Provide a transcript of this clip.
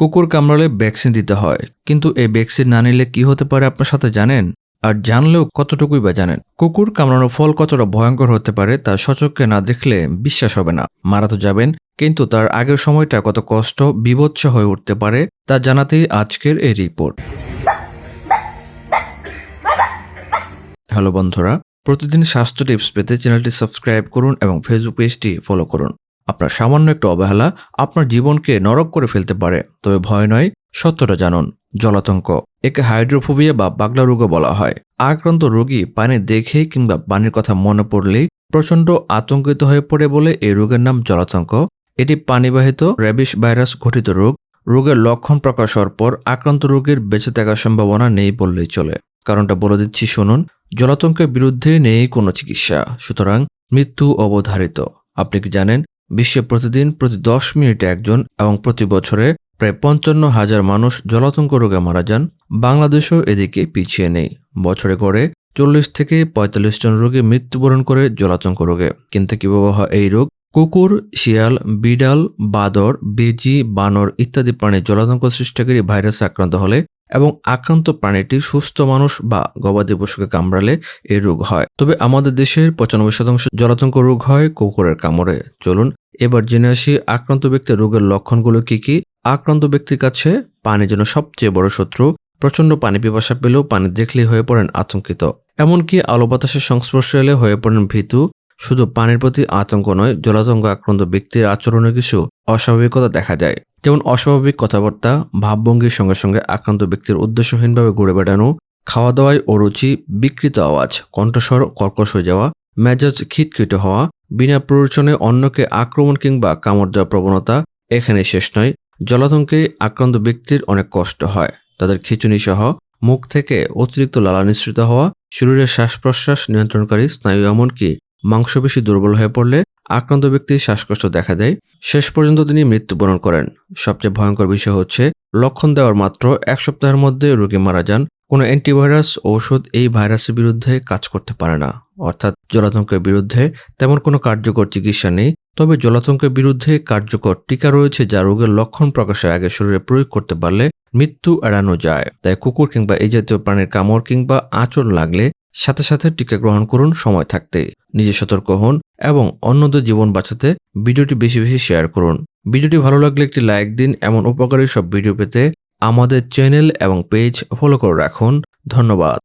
কুকুর কামড়ালে ভ্যাকসিন দিতে হয়। কিন্তু এই ভ্যাকসিন না নিলে কি হতে পারে আপনার সাথে জানেন? আর জানলেও কতটুকুই বা জানেন? কুকুর কামড়ানোর ফল কতটা ভয়ঙ্কর হতে পারে তা সচক্ষে না দেখলে বিশ্বাস হবে না। মারা তো যাবেন, কিন্তু তার আগের সময়টা কত কষ্ট, বিভৎস হয়ে উঠতে পারে তা জানাতেই আজকের এই রিপোর্ট হ্যালো বন্ধুরা, প্রতিদিন স্বাস্থ্য টিপস পেতে চ্যানেলটি সাবস্ক্রাইব করুন এবং ফেসবুক পেজটি ফলো করুন। আপনার সামান্য একটু অবহেলা আপনার জীবনকে নরক করে ফেলতে পারে। তবে ভয় নয়, সত্যটা জানুন, জলাতঙ্ক, একে হাইড্রোফোবিয়া বা পাগলা রোগও বলা হয়। আক্রান্ত রোগী পানি দেখে কিংবা পানির কথা মনে পড়লেই প্রচণ্ড আতঙ্কিত হয়ে পড়ে বলে এই রোগের নাম জলাতঙ্ক। এটি পানিবাহিত র্যাবিস ভাইরাস ঘটিত রোগ। রোগের লক্ষণ প্রকাশ হওয়ার পর আক্রান্ত রোগীর বেঁচে থাকার সম্ভাবনা নেই বললেই চলে। কারণটা বলে দিচ্ছি, শুনুন, জলাতঙ্কের বিরুদ্ধে নেই কোনো চিকিৎসা। সুতরাং মৃত্যু অবধারিত। আপনি কি জানেন বিশ্বে প্রতিদিন প্রতি দশ মিনিটে একজন এবং প্রতি বছরে প্রায় পঞ্চান্ন হাজার মানুষ জলাতঙ্ক রোগে মারা যান। বাংলাদেশও এদিকে পিছিয়ে নেই। বছরে গড়ে চল্লিশ থেকে পঁয়তাল্লিশ জন রোগী মৃত্যুবরণ করে জলাতঙ্ক রোগে। কিন্তু কীভাবে হয় এই রোগ? কুকুর, শিয়াল, বিড়াল, বাদর, বেজি, বানর ইত্যাদি প্রাণী জলাতঙ্ক সৃষ্টিকারী ভাইরাসে আক্রান্ত হলে এবং আক্রান্ত প্রাণীটি সুস্থ মানুষ বা গবাদি পশুকে কামড়ালে এই রোগ হয়। তবে আমাদের দেশের পঁচানব্বই শতাংশ জলাতঙ্ক রোগ হয় কুকুরের কামড়ে। চলুন এবার জেনে আসি আক্রান্ত ব্যক্তির রোগের লক্ষণগুলো কি কি। আক্রান্ত ব্যক্তির কাছে পানি যেন সবচেয়ে বড় শত্রু। প্রচণ্ড পানি পিপাসা পেলেও পানি দেখলেই হয়ে পড়েন আতঙ্কিত। এমনকি আলো বাতাসের সংস্পর্শে এলে হয়ে পড়েন ভীতু। শুধু পানির প্রতি আতঙ্ক নয়, জলাতঙ্ক আক্রান্ত ব্যক্তির আচরণে কিছু অস্বাভাবিকতা দেখা যায়। যেমন অস্বাভাবিক কথাবার্তা, ভাবভঙ্গির সঙ্গে সঙ্গে আক্রান্ত ব্যক্তির উদ্দেশ্যহীনভাবে ঘুরে বেড়ানো, খাওয়া দাওয়ায় অরুচি, বিকৃত আওয়াজ, কণ্ঠস্বর কর্কশ হয়ে যাওয়া মেজাজ খিটখিটে হওয়া, বিনা প্ররোচনে অন্যকে আক্রমণ কিংবা কামড় দেওয়ার প্রবণতা এখানে শেষ নয়। জলাতঙ্কে আক্রান্ত ব্যক্তির অনেক কষ্ট হয়। তাদের খিচুনি সহ মুখ থেকে অতিরিক্ত লালা নিঃসৃত হওয়া শরীরের শ্বাস প্রশ্বাস নিয়ন্ত্রণকারী স্নায়ু এমনকি মাংসপেশি দুর্বল হয়ে পড়লে আক্রান্ত ব্যক্তির শ্বাসকষ্ট দেখা দেয়। শেষ পর্যন্ত তিনি মৃত্যুবরণ করেন। সবচেয়ে ভয়ঙ্কর বিষয় হচ্ছে, লক্ষণ দেওয়ার মাত্র এক সপ্তাহের মধ্যে রোগী মারা যান। কোনো অ্যান্টিভাইরাস ঔষধ এই ভাইরাসের বিরুদ্ধে কাজ করতে পারে না। অর্থাৎ জলাতঙ্কের বিরুদ্ধে তেমন কোনো কার্যকর চিকিৎসা নেই, তবে জলাতঙ্কের বিরুদ্ধে কার্যকর টিকা রয়েছে যা রোগের লক্ষণ প্রকাশের আগে শরীরে প্রয়োগ করতে পারলে মৃত্যু এড়ানো যায়। তাই কুকুর কিংবা এই জাতীয় প্রাণীর কামড় কিংবা আঁচড় লাগলে সাথে সাথে টিকা গ্রহণ করুন সময় থাকতে। নিজে সতর্ক হন এবং অন্যদের জীবন বাঁচাতে ভিডিওটি বেশি বেশি শেয়ার করুন। ভিডিওটি ভালো লাগলে একটি লাইক দিন, এমন উপকারী সব ভিডিও পেতে আমাদের চ্যানেল এবং পেজ ফলো করে রাখুন। ধন্যবাদ।